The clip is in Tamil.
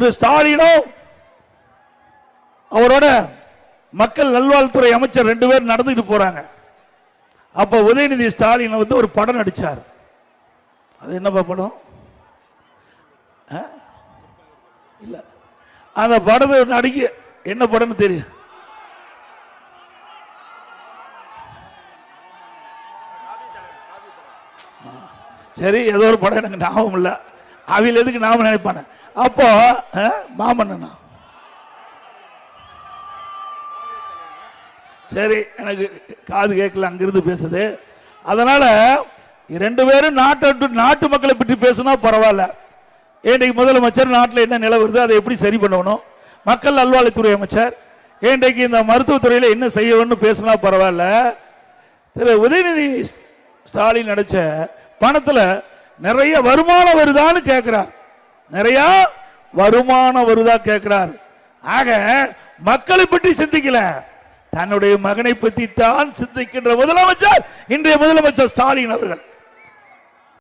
திரு ஸ்டாலினும் அவரோட மக்கள் நல்வாழ்வுத்துறை அமைச்சர் ரெண்டு பேரும் நடந்துட்டு போறாங்க. அப்ப உதயநிதி ஸ்டாலின் வந்து ஒரு படம் நடிச்சார். அது என்னப்பா படம்? ஆ? இல்ல. அந்த படத்தை நடிக்க என்ன படம்னு தெரியும்? சரி ஏதோ ஒரு படம் எனக்கு ஞாபகம் இல்லை. அவையில் எதுக்கு நாம நினைப்பானே? அப்போ மாமன்னா சரி எனக்கு காது கேட்கல அங்கிருந்து பேசுது. அதனால ரெண்டு பேரும் நாட்டு நாட்டு மக்களை பற்றி பேசினா பரவாயில்ல. ஏன்றைக்கு முதலமைச்சர் நாட்டில் என்ன நிலவருது அதை எப்படி சரி பண்ணணும்? மக்கள் நல்வாழ்வுத்துறை அமைச்சர் ஏன்றைக்கு இந்த மருத்துவத்துறையில் என்ன செய்யணும்னு பேசினா பரவாயில்ல? திரு உதயநிதி ஸ்டாலின் நடித்த பணத்தில் நிறைய வருமானம் வருதான்னு கேட்கிறார் நிறைய வருமானம் வருதா கேட்கிறார் ஆக மக்களை பற்றி சிந்திக்கல. தன்னுடைய மகனை பற்றி தான் சிந்திக்கின்ற முதலமைச்சர் இன்றைய முதலமைச்சர் ஸ்டாலின் அவர்கள்.